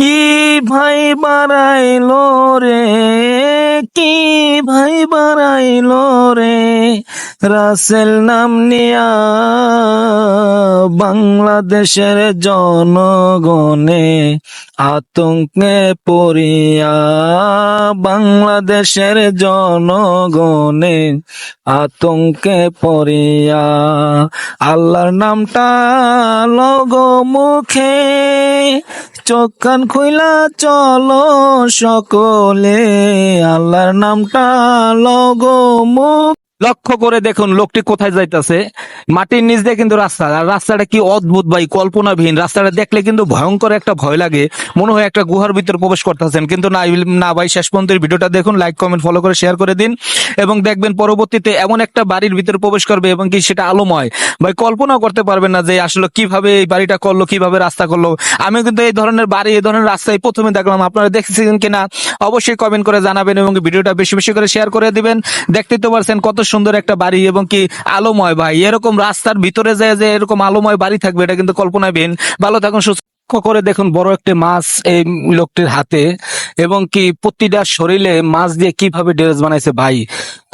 কি ভাই বাড়াইল রে? কি ভাই বাড়াইল রে? রাসেল নাম নিয়া বাংলাদেশের জনগণে আতঙ্কে পড়িয়া বাংলাদেশের জনগণে আতঙ্কে পড়িয়া আল্লাহর নামটা লগ মুখে চোখ কান খুইলা চলো সকলে, আল্লাহর নামটা লগ মুখ লক্ষ্য করে দেখুন, লোকটি কোথায় যাইতেছে। মাটির নিচ দিয়ে কিন্তু রাস্তা, আর রাস্তাটা কি অদ্ভুত ভাই, কল্পনাবিহীন। রাস্তাটা দেখলে কিন্তু ভয়ঙ্কর একটা ভয় লাগে, মনে হয় একটা গুহার ভিতর প্রবেশ করতেছেন। কিন্তু না না ভাই, শেষ পর্যন্ত ভিডিওটা দেখুন লাইক কমেন্ট ফলো করে শেয়ার করে দিন, এবং দেখবেন পরবর্তীতে এমন একটা বাড়ির ভিতরে প্রবেশ করবে, এবং কি সেটা আলোময়। ভাই কল্পনা করতে পারবেন না যে আসলে কীভাবে এই বাড়িটা করল, কীভাবে রাস্তা করল। আমি কিন্তু এই ধরনের বাড়ি, এই ধরনের রাস্তায় প্রথমে দেখলাম, আপনারা দেখেছেন কিনা? অবশ্যই কমেন্ট করে জানাবেন, এবং ভিডিওটা বেশি বেশি করে শেয়ার করে দিবেন। দেখতে তো পারছেন কত সুন্দর একটা বাড়ি এবং কি আলোময় ভাই। এরকম রাস্তার ভিতরে যায় যে এরকম আলোময় বাড়ি থাকবে, এটা কিন্তু কল্পনাবিহীন ভালো থাকুন, সুস্থ করে দেখুন বড় একটি মাছ এই লোকটির হাতে এবং কি প্রতিটা শরীরে মাছ দিয়ে কীভাবে ড্রেস বানাইছে ভাই।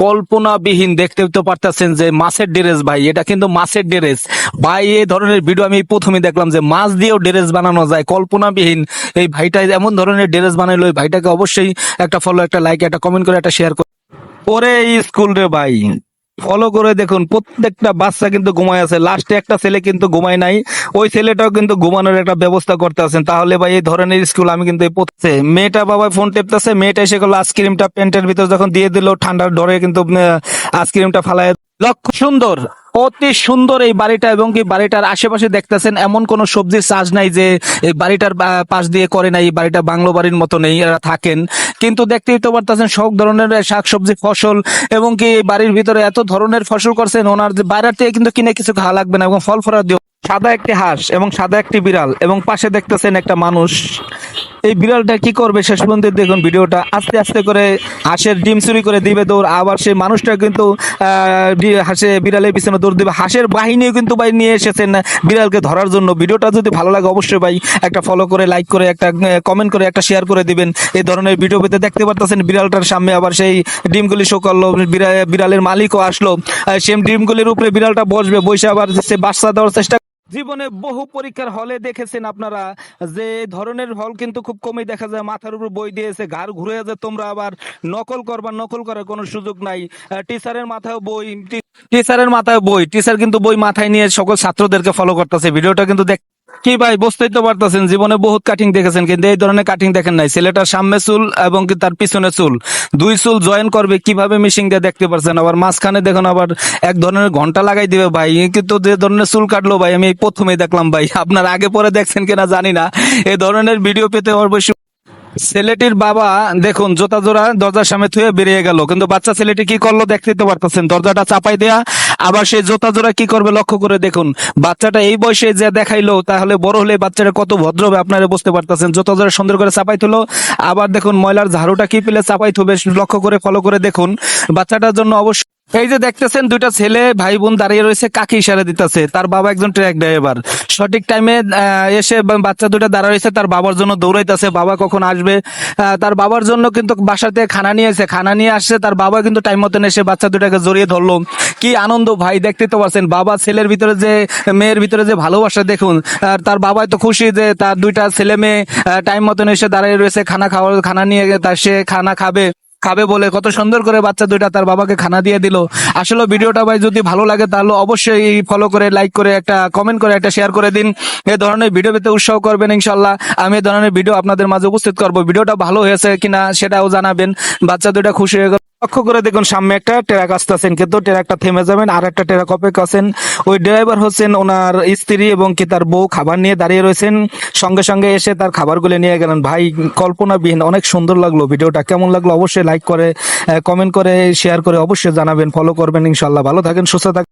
কল্পনাবিহীন দেখতে তো পারতেছেন যে মাছের ড্রেস ভাই, এটা কিন্তু মাছের ড্রেস। ভাই, এই ধরনের ভিডিও আমি প্রথমে দেখলাম যে মাছ দিয়েও ড্রেস বানানো যায়, কল্পনাবিহীন। এই ভাইটা এমন ধরনের ড্রেস বানাইলো ভাইটাকে অবশ্যই একটা ফলো একটা লাইক একটা কমেন্ট করে, একটা শেয়ার ওরে স্কুল রে ভাই ফলো করে দেখুন, প্রত্যেকটা বাচ্চা কিন্তু ঘুমায় আছে। লাস্টে একটা ছেলে কিন্তু ঘুমায় নাই, ওই ছেলেটাও কিন্তু ঘুমানোর একটা ব্যবস্থা করতে আছেন। তাহলে ভাই এই ধরনের স্কুল আমি কিন্তু পড়ছে মেয়েটা বাবা ফোন টেপতেছে, মেয়েটা এসে গেলো আইসক্রিমটা প্যান্টের ভিতর যখন দিয়ে দিল, ঠান্ডার ডরে কিন্তু আইসক্রিমটা ফালায় লক্ষ সুন্দর। অতি সুন্দর এই বাড়িটা এবং কি বাড়িটার আশেপাশে দেখতেছেন, এমন কোন সবজির চাষ নাই যে এই বাড়িটার পাশ দিয়ে করে নাই, এই বাড়িটা বাংলো বাড়ির মতো নেই, এরা থাকেন। কিন্তু দেখতেই তো পারতেছেন সব ধরনের শাকসবজি, ফসল এবং কি এই বাড়ির ভিতরে এত ধরনের ফসল করছেন, ওনার বাইরের থেকে কিন্তু কিনে কিছু খাওয়া লাগবে না এবং ফল ফরা দিও সাদা একটি হাঁস এবং সাদা একটি বিড়াল এবং পাশে দেখতেছেন একটা মানুষ। এই বিড়ালটা কি করবে শেষ পর্যন্ত দেখুন ভিডিওটা। আস্তে আস্তে করে হাঁসের ডিম চুরি করে দিবে দৌড়। আবার সেই মানুষটা কিন্তু হাঁসে, বিড়ালের পিছনে দৌড় দিবে। হাঁসের বাহিনীও কিন্তু ভাই নিয়ে এসেছেন বিড়ালকে ধরার জন্য। ভিডিওটা যদি ভালো লাগে অবশ্যই ভাই একটা ফলো করে লাইক করে, একটা কমেন্ট করে, একটা শেয়ার করে দিবেন। এই ধরনের ভিডিও পেতে দেখতে পারতেছেন বিড়ালটার সামনে। আবার সেই ডিমগুলি শো করল, বিড়া- বিড়ালের মালিকও আসলো। সেম ডিমগুলির উপরে বিড়ালটা বসবে। বসে আবার সে বাচ্চা দেওয়ার চেষ্টা জীবনে বহু পরীক্ষার হলে দেখেছেন আপনারা যে ধরনের হল কিন্তু খুব কমই দেখা যায়। মাথার উপর বই দিয়েছে, ঘাড় ঘুরে যে তোমরা আবার নকল করবার নকল করার কোনো সুযোগ নাই। টিচারের মাথায় বই টিচারের মাথায় বই, টিচার কিন্তু বই মাথায় নিয়ে সকল ছাত্রদেরকে ফলো করতেছে। ভিডিওটা কিন্তু দেখ কি ভাই, বুঝতেই তো পারতেছেন, জীবনে বহুত কাটিং দেখেছেন, কিন্তু এই ধরনের কাটিং দেখেন নাই। ছেলেটার সামনে চুল এবং তার পিছনে চুল। দুই চুল জয়েন করবে, কীভাবে মিশিং দিয়ে দেখতে পারছেন? আবার মাঝখানে দেখুন আবার এক ধরনের ঘণ্টা লাগাই দিবে ভাই। কিন্তু যে ধরনের চুল কাটলো ভাই, আমি প্রথমেই দেখলাম ভাই। আপনার আগে পরে দেখছেন কিনা জানি না। এই ধরনের ভিডিও পেতে অবশ্যই ছেলেটির বাবা, দেখুন, জোতা জোড়া দরজার সামনে থুয়ে বেরিয়ে গেল। কিন্তু বাচ্চা ছেলেটি কি করল দেখতে তো পারতেছেন। দরজাটা চাপাই দেয়া, আবার সেই জোতা জোড়া কি করবে লক্ষ্য করে দেখুন। বাচ্চাটা এই বয়সে যে দেখাইলো, তাহলে বড় হলে বাচ্চাটা কত ভদ্র হবে আপনারা বুঝতে পারতেছেন। জোতা জোড়া সুন্দর করে চাপাই তুলো। আবার দেখুন, ময়লার ঝাড়ুটা কি পেলে চাপাই থুবে, লক্ষ্য করে ফলো করে দেখুন। বাচ্চাটার জন্য অবশ্যই এই যে দেখতেছেন, দুইটা ছেলে ভাই বোন দাঁড়িয়ে রয়েছে, কাকে ইশারা দিতেছে। তার বাবা একজন ট্রাক ড্রাইভার। সঠিক টাইমে এসে বাচ্চা দুটা দাঁড়া রয়েছে, তার বাবার জন্য দৌড়াইতেছে। বাবা কখন আসবে? তার বাবার জন্য কিন্তু বাসাতে খানা নিয়ে এসে, খানা নিয়ে আসছে। তার বাবা কিন্তু টাইম মতন এসে বাচ্চা দুটাকে জড়িয়ে ধরলো। কি আনন্দ ভাই, দেখতে তো পারছেন বাবা ছেলের ভিতরে যে, মেয়ের ভিতরে যে ভালোবাসা, দেখুন। আর তার বাবাই তো খুশি যে, তার দুইটা ছেলে মেয়ে টাইম মতন এসে দাঁড়িয়ে রয়েছে, খানা খাওয়ার, খানা নিয়ে তার সে খানা খাবে। খাবে বলে কত সুন্দর করে বাচ্চা দুইটা তার বাবাকে খানা দিয়ে দিল। আসলে ভিডিওটা ভাই যদি ভালো লাগে তাহলে অবশ্যই ফলো করে লাইক করে, একটা কমেন্ট করে, একটা শেয়ার করে দিন। এ ধরনের ভিডিও পেতে উৎসাহ করবেন ইনশাল্লাহ আমি এ ধরনের ভিডিও আপনাদের মাঝে উপস্থিত করব। ভিডিওটা ভালো হয়েছে কিনা সেটাও জানাবেন। বাচ্চা দুইটা খুশি হয়ে লক্ষ্য করে দেখুন, সামনে একটা ট্রাক আসতেছেন, কিন্তু ট্রাকটা থেমে যাবেন, আর একটা ট্রাক অপেক্ষা আছেন। ওই ড্রাইভার হচ্ছেন ওনার স্ত্রী এবং কি তার বউ খাবার নিয়ে দাঁড়িয়ে রয়েছেন। সঙ্গে সঙ্গে এসে তার খাবারগুলো নিয়ে গেলেন। ভাই, কল্পনাবিহীন, অনেক সুন্দর লাগল ভিডিওটা। কেমন লাগল অবশ্যই লাইক করে কমেন্ট করে শেয়ার করে অবশ্যই জানাবেন ফলো করবেন ইনশাল্লাহ ভালো থাকেন, সুস্থ থাকেন।